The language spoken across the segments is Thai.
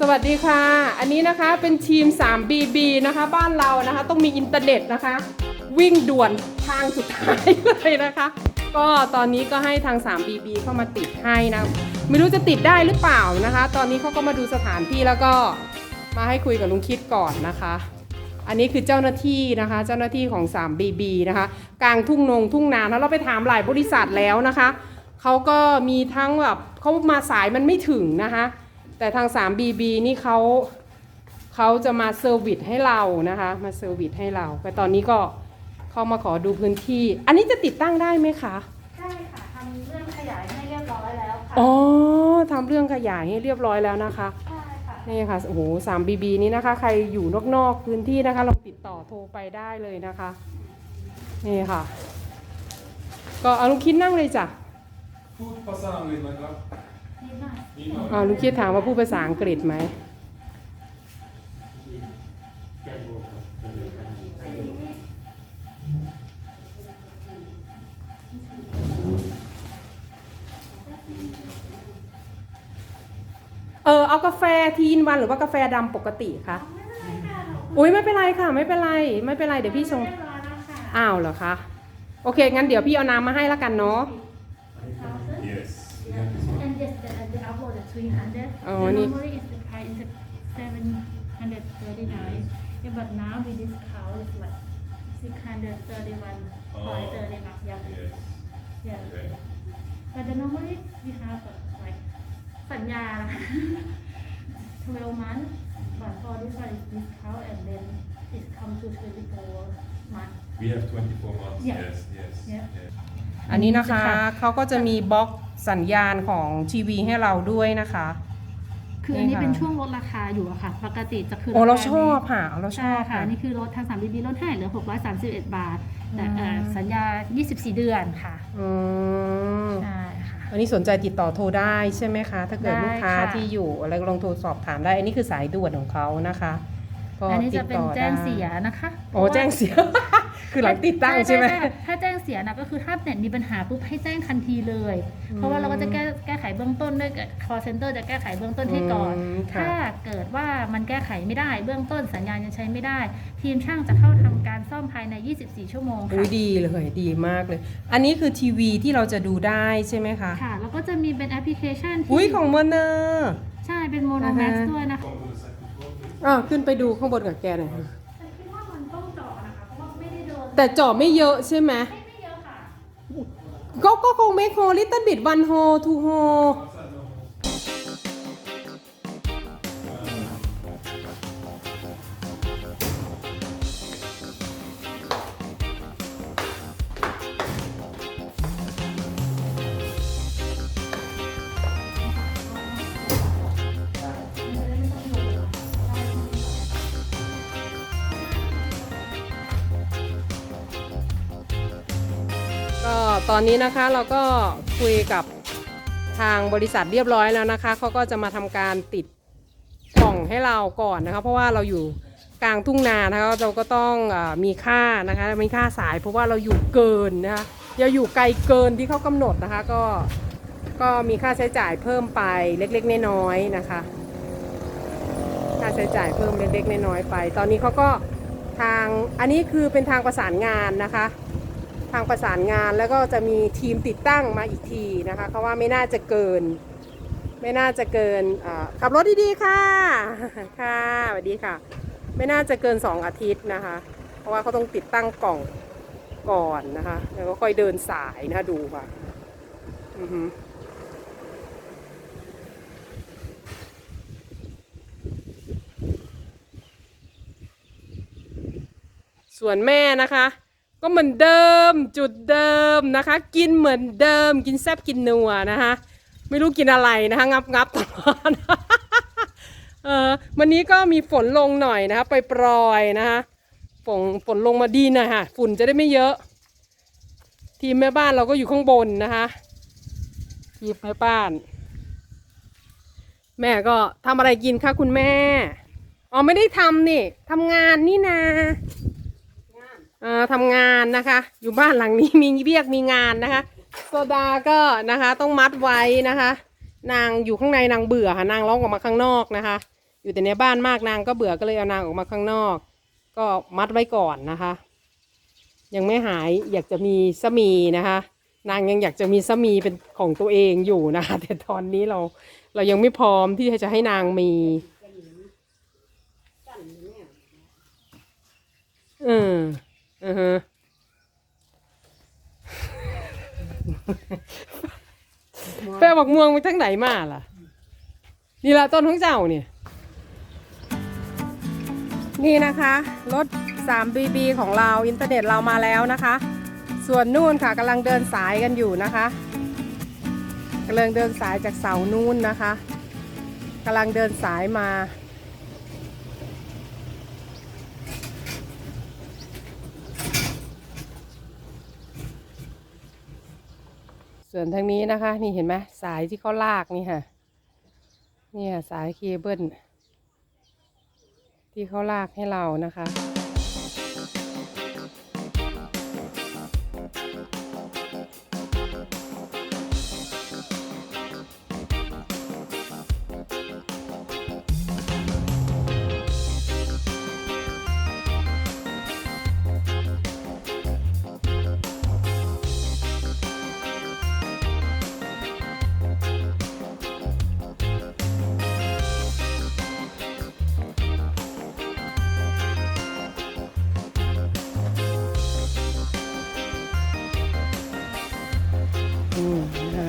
สวัสดีค่ะ อันนี้นะคะเป็นทีม 3BB นะคะ บ้านเรานะคะ ต้องมีอินเทอร์เน็ตนะคะ วิ่งด่วนทางสุดท้ายเลยนะคะ ก็ตอนนี้ก็ให้ทาง 3BB เข้ามาติดให้นะ ไม่รู้จะติดได้หรือเปล่านะคะ ตอนนี้เขาก็มาดูสถานที่แล้วก็มาให้คุยกับลุงคิดก่อนนะคะ อันนี้คือเจ้าหน้าที่นะคะ เจ้าหน้าที่ของ 3BB นะคะ กลางทุ่งนงทุ่งนาแล้วเราไปถามหลายบริษัทแล้วนะคะเขาก็มีทั้งแบบเขามาสายมันไม่ถึงนะคะ แต่ทาง 3BB นี่เขาเขาจะมาเซอร์วิสให้เรานะคะ มาเซอร์วิสให้เราแต่ตอนนี้ก็เข้ามาขอดูพื้นที่ อันนี้จะติดตั้งได้ไหมคะใช่ค่ะทำเรื่องขยายให้เรียบร้อยแล้วค่ะ อ๋อทำเรื่องขยายให้เรียบร้อยแล้วนะคะ ใช่ค่ะ นี่ค่ะ โอ้โห 3BB นี้นะคะ ใครอยู่นอกๆพื้นที่นะคะ ลองติดต่อโทรไปได้เลยนะคะ นี่ค่ะ ก็เอาลุงคิดนั่งเลยจ้ะ พูดภาษาอังกฤษนะครับนิดหน่ อยนิดหน่อลุงคิดถามว่าพูดภาษาอังกฤษไหมเออเอากาแฟทีนวันหรือว่ากาแฟดำปกติคะอุ้ยไม่เป็นไรค่ะ ไม่เป็นไร ไม่เป็นไรเดี๋ยวพี่ชงเรียบร้อยแล้วค่ะอ้าวเหรอคะ โอเค งั้นเดี๋ยวพี่เอาน้ำมาให้แล้วกันเนาะ 300 Oh, the ni- normally is the price is 739 yeah, but now we discount it's like 631 Oh. 530 yeah yes yeah okay but the normally we have uh, like สัญญานะคะ 12 months but for this one is discount and then it come to 24 months we have 24 months Yeah. yes yes Yeah. yes อันนี้นะคะเขาก็จะมีบล็อกสัญญาณของทีวีให้เราด้วยนะคะ คืออันนี้นี่ค่ะเป็นช่วงลดราคาอยู่อะค่ะ ปกติจะคือโอ้เราคชอบค่ะเราชใช่อบค่ะค่ะนี่คือลดทางสามบีบีลดให้เหลือ631บาทแต่เอ่ออืมสัญญา 24 เดือนค่ะอืมใช่ค่ะ อันนี้สนใจติดต่อโทรได้ใช่ไหมคะ ถ้าเกิดได้ลูกค้าค่ะที่อยู่อะไรก็ลองโทรสอบถามได้ อันนี้คือสายด่วนของเขานะคะ ก็อันนี้ติจะดเป็นต่อแจ้งได้เสียนะคะโอ้แจ้งเสีย คือหลังติดตั้งใช่ไหมถ้าแจ้งเสียนะก็คือถ้าเน็ตมีปัญหาปุ๊บให้แจ้งทันทีเลย เพราะว่าเราก็จะแก้แก้ไขเบื้องต้นด้วย call center จะแก้ไขเบื้องต้นให้ก่อนอืมค่ะถ้าเกิดว่ามันแก้ไขไม่ได้เบื้องต้นสัญญาณยังใช้ไม่ได้ ทีมช่างจะเข้าทำการซ่อมภายใน 24 ชั่วโมงอุ้ยค่ะดีเลยดีมากเลย อันนี้คือทีวีที่เราจะดูได้ใช่ไหมคะค่ะแล้วก็จะมีเป็นแอปพลิเคชันอุ้ยที่ของเมอร์เนอร์ใช่เป็นโมโนแม็กอ่าซ์ฮะด้วยนะคะ อ่าขึ้นไปดูข้างบนกับแกหน่อยค่ะฉันคิดว่ามันต้องเจาะนะคะ เพราะว่าไม่ได้โดนแต่เจาะไม่เยอะใช่ไหมไม่ไม่เยอะค่ะ ก็ก็คงไม่โฮลิตเติ้ลบิดวันโฮทูโฮ ตอนนี้นะคะเราก็คุยกับทางบริษัทเรียบร้อยแล้วนะคะเขาก็จะมาทำการติดกล่องให้เราก่อนนะคะ เพราะว่าเราอยู่กลางทุ่งนานะคะเราก็ต้องอมีค่านะคะมีค่าสายเพราะว่าเราอยู่เกินนะคะอย่าอยู่ไกลเกินที่เขากำหนดนะคะก็ก็มีค่าใช้จ่ายเพิ่มไปเล็กๆน้อยๆนะคะ ค่าใช้จ่ายเพิ่มเล็กๆน้อยๆไป ตอนนี้เขาก็ทางอันนี้คือเป็นทางประสานงานนะคะ ทางประสานงานแล้วก็จะมีทีมติดตั้งมาอีกทีนะคะเขาว่าไม่น่าจะเกิน ไม่น่าจะเกินขับรถดีๆค่ะค่ะสวัสดีค่ะ ไม่น่าจะเกิน 2 อาทิตย์นะคะ เพราะว่าเขาต้องติดตั้งกล่องก่อนนะคะ แล้วก็ค่อยเดินสายนะคะดูค่ะอือฮึส่วนแม่นะคะ ก็เหมือนเดิมจุดเดิมนะคะ กินเหมือนเดิม กินแซบกินนัวนะคะไม่รู้กินอะไรนะคะงับงับตลอดเออวันนี้ก็มีฝนลงหน่อยนะคะไปปรอยนะคะฝนฝนลงมาดีหนะฮะฝุ่นจะได้ไม่เยอะ ทีมแม่บ้านเราก็อยู่ข้างบนนะคะทีมแม่บ้าน แม่ก็ทำอะไรกินคะคุณแม่อ๋อไม่ได้ทำนี่ทำงานนี่นา ทำงานนะคะ อยู่บ้านหลังนี้มีเรียกมีงานนะคะ โซดาก็นะคะต้องมัดไว้นะคะ นางอยู่ข้างในนางเบื่อค่ะนางร้องออกมาข้างนอกนะคะ อยู่แต่ในบ้านมากนางก็เบื่อก็เลยเอานางออกมาข้างนอก ก็มัดไว้ก่อนนะคะ ยังไม่หายอยากจะมีสามีนะคะ นางยังอยากจะมีสามีเป็นของตัวเองอยู่นะคะ แต่ตอนนี้เราเรายังไม่พร้อมที่จะให้นางมีเออ อือฮะแป้บักม่วงไปทั้งไหนมาล่ะ นี่ละต้นของเจ้าเนี่ย นี่นะคะรถ 3BB ของเราอินเทอร์เน็ตเรามาแล้วนะคะ ส่วนนู่นค่ะกำลังเดินสายกันอยู่นะคะกำลังเดินสายจากเสานู่นนะคะกำลังเดินสายมา ส่วนทางนี้นะคะ นี่เห็นไหมสายที่เขาลากนี่ค่ะ เนี่ยสายเคเบิลที่เขาลากให้เรานะคะ อืมนะคะ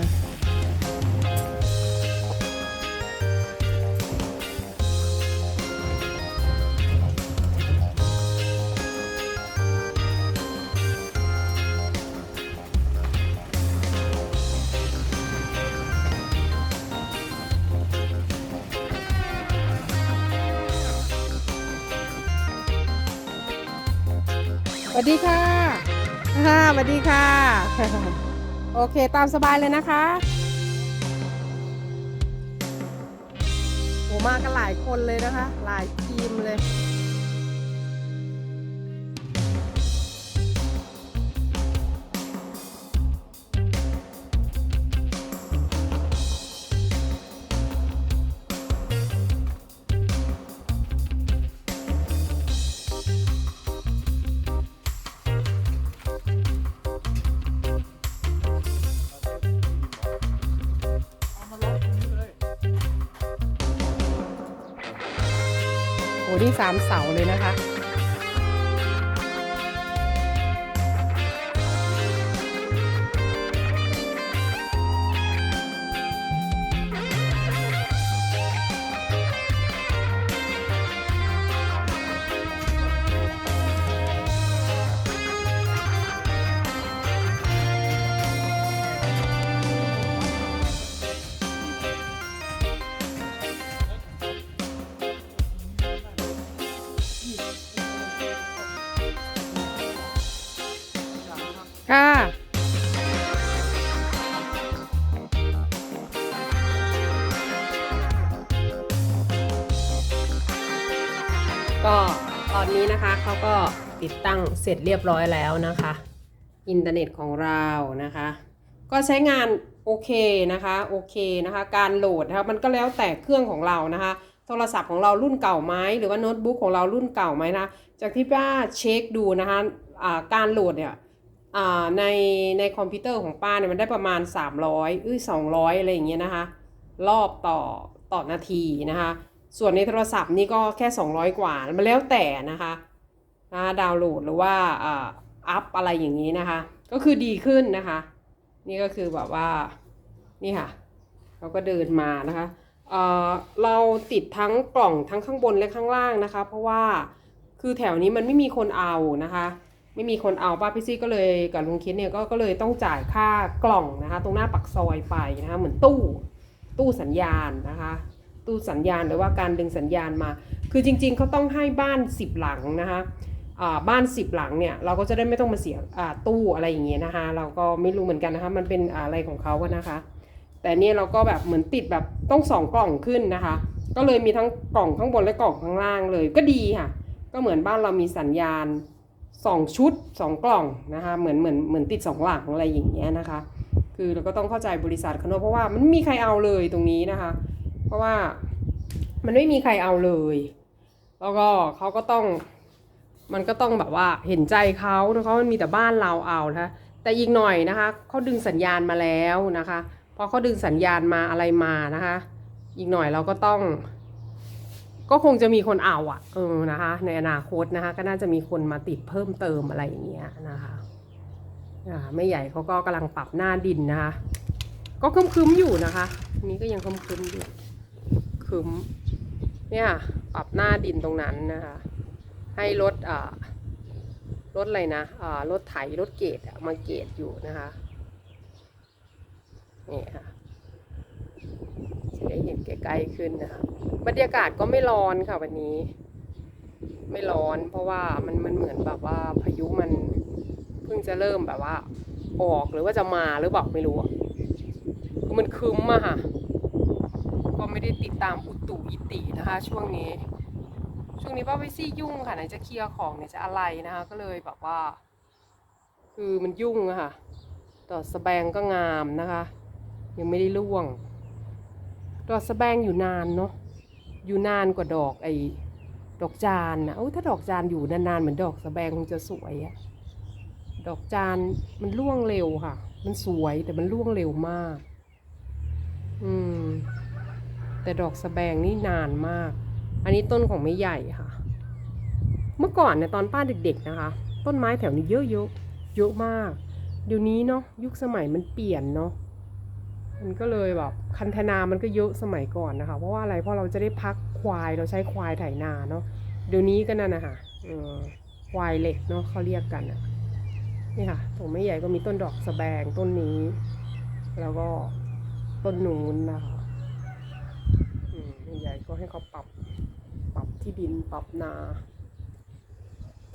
สวัสดีค่ะค่ะสวัสดีค่ะ โอเคตามสบายเลยนะคะโหมากันหลายคนเลยนะคะ หลายทีมเลย โอ้นี่สามเสาเลยนะคะ ค่ะ ก็ตอนนี้นะคะเขาก็ติดตั้งเสร็จเรียบร้อยแล้วนะคะ อินเทอร์เน็ตของเรานะคะ ก็ใช้งานโอเคนะคะโอเคนะคะ การโหลดนะคะมันก็แล้วแต่เครื่องของเรานะคะ โทรศัพท์ของเรารุ่นเก่าไหมหรือว่าโน้ตบุ๊กของเรารุ่นเก่าไหมนะ จากที่ป้าเช็คดูนะคะอ่าการโหลดเนี่ย ในในคอมพิวเตอร์ของป้าเนี่ยมันได้ประมาณ 300อื้อ200 อะไรอย่างเงี้ยนะคะ รอบต่อต่อนาทีนะคะ ส่วนในโทรศัพท์นี่ก็แค่ 200 กว่า มันแล้วแต่นะคะนะดาวน์โหลดหรือว่าอ่าอัพอะไรอย่างนี้นะคะ ก็คือดีขึ้นนะคะ นี่ก็คือแบบว่านี่ค่ะ เราก็เดินมานะคะเเราติดทั้งกล่องทั้งข้างบนและข้างล่างนะคะ เพราะว่าคือแถวนี้มันไม่มีคนเอานะคะ ไม่มีคนเอาป้าพี่ซี่ก็เลยกับลุงคิดเนี่ยก็ก็เลยต้องจ่ายค่ากล่องนะคะ ตรงหน้าปักซอยไปนะคะเหมือนตู้ตู้สัญญาณนะคะตู้สัญญาณหรือว่าการดึงสัญญาณมา คือจริง ๆเขาต้องให้บ้าน10หลังนะคะบ้าน10หลังเนี่ยเราก็จะได้ไม่ต้องมาเสียตู้อะไรอย่างเงี้ยนะคะ เราก็ไม่รู้เหมือนกันนะคะ มันเป็นอะไรของเขาอะนะคะ แต่เนี่ยเราก็แบบเหมือนติดแบบต้องสองกล่องขึ้นนะคะ ก็เลยมีทั้งกล่องข้างบนและกล่องข้างล่างเลยก็ดีค่ะ ก็เหมือนบ้านเรามีสัญญาณ สองชุดสองกล่องนะคะเหมือนเหมือนเหมือนติดสองหลังอะไรอย่างเงี้ยนะคะ คือเราก็ต้องเข้าใจบริษัทเขาเนอะเพราะว่ามันไม่มีใครเอาเลยตรงนี้นะคะ เพราะว่ามันไม่มีใครเอาเลย แล้วก็เขาก็ต้องมันก็ต้องแบบว่าเห็นใจเขาเนะคะมันมีแต่บ้านเราเอานะะแต่อีกหน่อยนะคะเขาดึงสัญญาณมาแล้วนะคะพอเขาดึงสัญญาณมาอะไรมานะคะ อีกหน่อยเราก็ต้อง ก็คงจะมีคนเอาอะเออนะคะ ในอนาคตนะคะ ก็น่าจะมีคนมาติดเพิ่มเติมอะไรอย่างเงี้ยนะคะอ่าไม่ใหญ่เขาก็กำลังปรับหน้าดินนะคะ ก็คึมๆอยู่นะคะ นี้ก็ยังคึมๆอยู่คึมเนี่ยปรับหน้าดินตรงนั้นนะคะ ให้รถอ่ารถอะไรนะอ่ารถไถรถเกตมาเกตอยู่นะคะนี่ค่ะ ใกล้ๆขึ้นนะคะบรรยากาศก็ไม่ร้อนค่ะวันนี้ ไม่ร้อน เพราะว่ามันมันเหมือนแบบว่าพายุมันเพิ่งจะเริ่มแบบว่า ออกหรือว่าจะมาหรือเปล่าไม่รู้มันคึ้มอะค่ะก็ไม่ได้ติดตามอุตุอิตินะคะ ช่วงนี้ ช่วงนี้ป้าไปซี่ยุ่งค่ะไหนจะเคลียร์ของไหนจะอะไรนะคะ ก็เลยแบบว่า คือมันยุ่งอะค่ะดอสแบงก็งามนะคะ ยังไม่ได้ร่วง ดอกสะแบงอยู่นานเนาะอยู่นานกว่าดอกไอ้ดอกจานนะโอ้ยถ้าดอกจานอยู่นานๆเหมือนดอกสะแบงคงจะสวยอะดอกจานมันร่วงเร็วค่ะ มันสวยแต่มันร่วงเร็วมาก อืม แต่ดอกสะแบงนี่นานมาก อันนี้ต้นของไม่ใหญ่ค่ะ เมื่อก่อนเนี่ยตอนป้าเด็ก ๆ นะคะ ต้นไม้แถวนี้เยอะๆเยอะมาก เดี๋ยวนี้เนาะยุคสมัยมันเปลี่ยนเนาะ มันก็เลยแบบคันธนามันก็เยอะสมัยก่อนนะคะ เพราะว่าอะไรเพราะเราจะได้พักควายเราใช้ควายไถนาเนาะเดี๋ยวนี้ก็นั่นนะคะเออควายเหล็กเนาะเขาเรียกกันอะนี่ค่ะตรงไม่ใหญ่ก็มีต้นดอกสะแบงต้นนี้ แล้วก็ต้นนูนนะคะใหญ่ก็ให้เขาปรับปรับที่ดินปรับนา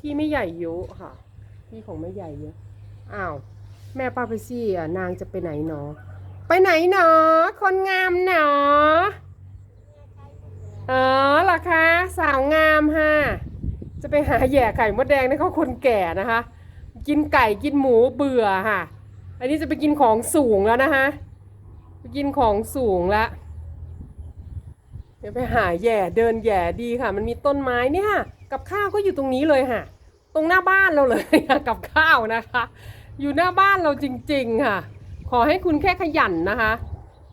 ที่ไม่ใหญ่เยอะค่ะ ที่ของไม่ใหญ่เยอะอ้าวแม่ป้าไปซี่อะนางจะไปไหนหนอ ไปไหนหนอ คนงามหนออ๋อเหรอคะ สาวงามฮะ จะไปหาแย่ไข่มดแดงให้เขาคนแก่นะคะ กินไก่กินหมูเบื่อค่ะ อันนี้จะไปกินของสูงแล้วนะคะไปกินของสูงล้วเดี๋ยวไปหาแย่เดินแย่ดีค่ะ มันมีต้นไม้เนี่ยค่ะกับข้าวก็อยู่ตรงนี้เลยค่ะ ตรงหน้าบ้านเราเลยกับข้าวนะคะ อยู่หน้าบ้านเราจริง ๆ ค่ะ ขอให้คุณแค่ขยันนะคะ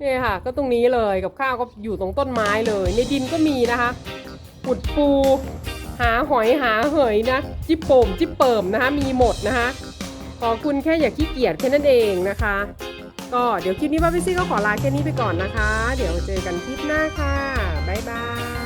นี่ค่ะ ก็ตรงนี้เลยกับข้าวก็อยู่ตรงต้นไม้เลย ในดินก็มีนะคะขุดปู หาหอยหาเหยนะ จิบโป่มจิบเปิมนะคะ มีหมดนะคะ ขอคุณแค่อย่าขี้เกียจแค่นั้นเองนะคะ ก็เดี๋ยวคลิปนี้ป้าพิซี่ก็ขอลาแค่นี้ไปก่อนนะคะ เดี๋ยวเจอกันคลิปหน้าค่ะบ๊ายบาย